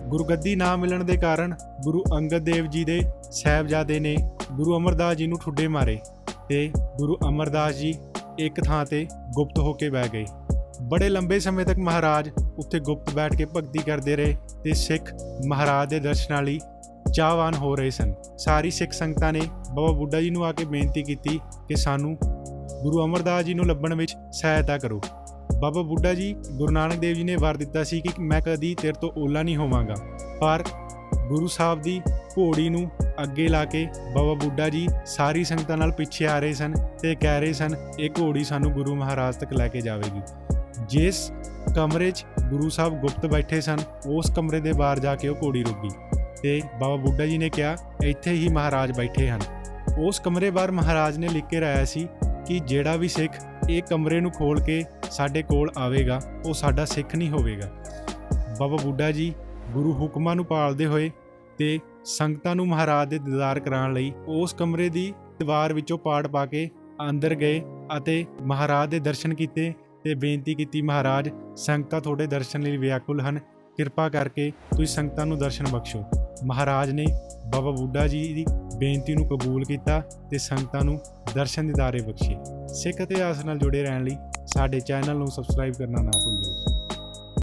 ਗੁਰਗੱਦੀ ਨਾ ਮਿਲਣ ਦੇ ਕਾਰਨ ਗੁਰੂ ਅੰਗਦ ਦੇਵ ਜੀ ਦੇ ਸਾਹਿਬਜ਼ਾਦੇ ਨੇ ਗੁਰੂ ਅਮਰਦਾਸ ਜੀ ਨੂੰ ਠੁੱਡੇ ਮਾਰੇ ਤੇ ਗੁਰੂ ਅਮਰਦਾਸ ਜੀ ਇੱਕ ਥਾਂ ਤੇ ਗੁਪਤ ਹੋ ਕੇ ਬਹਿ ਗਏ। ਬੜੇ ਲੰਬੇ ਸਮੇਂ ਤੱਕ ਮਹਾਰਾਜ ਉੱਥੇ ਗੁਪਤ ਬੈਠ ਕੇ ਭਗਤੀ ਕਰਦੇ ਰਹੇ ਤੇ ਸਿੱਖ ਮਹਾਰਾਜ ਦੇ ਦਰਸ਼ਨਾਂ ਲਈ ਚਾਹਵਾਨ ਹੋ ਰਹੇ ਸਨ। ਸਾਰੀ ਸਿੱਖ ਸੰਗਤਾਂ ਨੇ ਬਾਬਾ ਬੁੱਢਾ ਜੀ ਨੂੰ ਆ ਕੇ ਬੇਨਤੀ ਕੀਤੀ ਕਿ ਸਾਨੂੰ ਗੁਰੂ ਅਮਰਦਾਸ ਜੀ ਨੂੰ ਲੱਭਣ ਵਿੱਚ ਸਹਾਇਤਾ ਕਰੋ। ਬਾਬਾ ਬੁੱਢਾ ਜੀ, ਗੁਰੂ ਨਾਨਕ ਦੇਵ ਜੀ ਨੇ ਵਰ ਦਿੱਤਾ ਸੀ ਕਿ ਮੈਂ ਕਦੀ ਤੇਰੇ ਤੋਂ ਓਲਾ ਨਹੀਂ ਹੋਵਾਂਗਾ। ਪਰ ਗੁਰੂ ਸਾਹਿਬ ਦੀ ਘੋੜੀ ਨੂੰ ਅੱਗੇ ਲਾ ਕੇ ਬਾਬਾ ਬੁੱਢਾ ਜੀ ਸਾਰੀ ਸੰਗਤਾਂ ਨਾਲ ਪਿੱਛੇ ਆ ਰਹੇ ਸਨ ਤੇ ਕਹਿ ਰਹੇ ਸਨ, ਇਹ ਘੋੜੀ ਸਾਨੂੰ ਗੁਰੂ ਮਹਾਰਾਜ ਤੱਕ ਲੈ ਕੇ ਜਾਵੇਗੀ। ਜਿਸ ਕਮਰੇ 'ਚ ਗੁਰੂ ਸਾਹਿਬ ਗੁਪਤ ਬੈਠੇ ਸਨ, ਉਸ ਕਮਰੇ ਦੇ ਬਾਹਰ ਜਾ ਕੇ ਉਹ ਘੋੜੀ ਰੁਕੀ ਗਈ ਤੇ ਬਾਬਾ ਬੁੱਢਾ ਜੀ ਨੇ ਕਿਹਾ, ਇੱਥੇ ਹੀ ਮਹਾਰਾਜ ਬੈਠੇ ਹਨ। ਉਸ ਕਮਰੇ ਬਾਹਰ ਮਹਾਰਾਜ ਨੇ ਲਿਖ ਕੇ ਰਾਇਆ ਸੀ ਕਿ ਜਿਹੜਾ ਵੀ ਸਿੱਖ ਇਹ ਕਮਰੇ ਨੂੰ ਖੋਲ ਕੇ ਸਾਡੇ ਕੋਲ ਆਵੇਗਾ, ਉਹ ਸਾਡਾ ਸਿੱਖ ਨਹੀਂ ਹੋਵੇਗਾ। ਬਾਬਾ ਬੁੱਢਾ ਜੀ ਗੁਰੂ ਹੁਕਮਾਂ ਨੂੰ ਪਾਲਦੇ ਹੋਏ ਤੇ ਸੰਗਤਾਂ ਨੂੰ ਮਹਾਰਾਜ ਦੇ ਦੀਦਾਰ ਕਰਾਉਣ ਲਈ ਉਸ ਕਮਰੇ ਦੀ ਦੀਵਾਰ ਵਿੱਚੋਂ ਪਾੜ ਪਾ ਕੇ ਅੰਦਰ ਗਏ ਅਤੇ ਮਹਾਰਾਜ ਦੇ ਦਰਸ਼ਨ ਕੀਤੇ ਤੇ ਬੇਨਤੀ ਕੀਤੀ, ਮਹਾਰਾਜ, ਸੰਗਤਾਂ ਤੁਹਾਡੇ ਦਰਸ਼ਨ ਲਈ ਵਿਆਕੁਲ ਹਨ, ਕਿਰਪਾ ਕਰਕੇ ਤੁਸੀਂ ਸੰਗਤਾਂ ਨੂੰ ਦਰਸ਼ਨ ਬਖਸ਼ੋ। ਮਹਾਰਾਜ ਨੇ ਬਾਬਾ ਬੁੱਢਾ ਜੀ ਦੀ ਬੇਨਤੀ ਨੂੰ ਕਬੂਲ ਕੀਤਾ ਤੇ ਸੰਗਤਾਂ ਨੂੰ ਦਰਸ਼ਨ ਦਿਦਾਰੇ ਬਖਸ਼ੇ। ਸਿੱਖ ਇਤਿਹਾਸ ਨਾਲ ਜੁੜੇ ਰਹਿਣ ਲਈ ਸਾਡੇ ਚੈਨਲ ਨੂੰ ਸਬਸਕ੍ਰਾਈਬ ਕਰਨਾ ਨਾ ਭੁੱਲੋ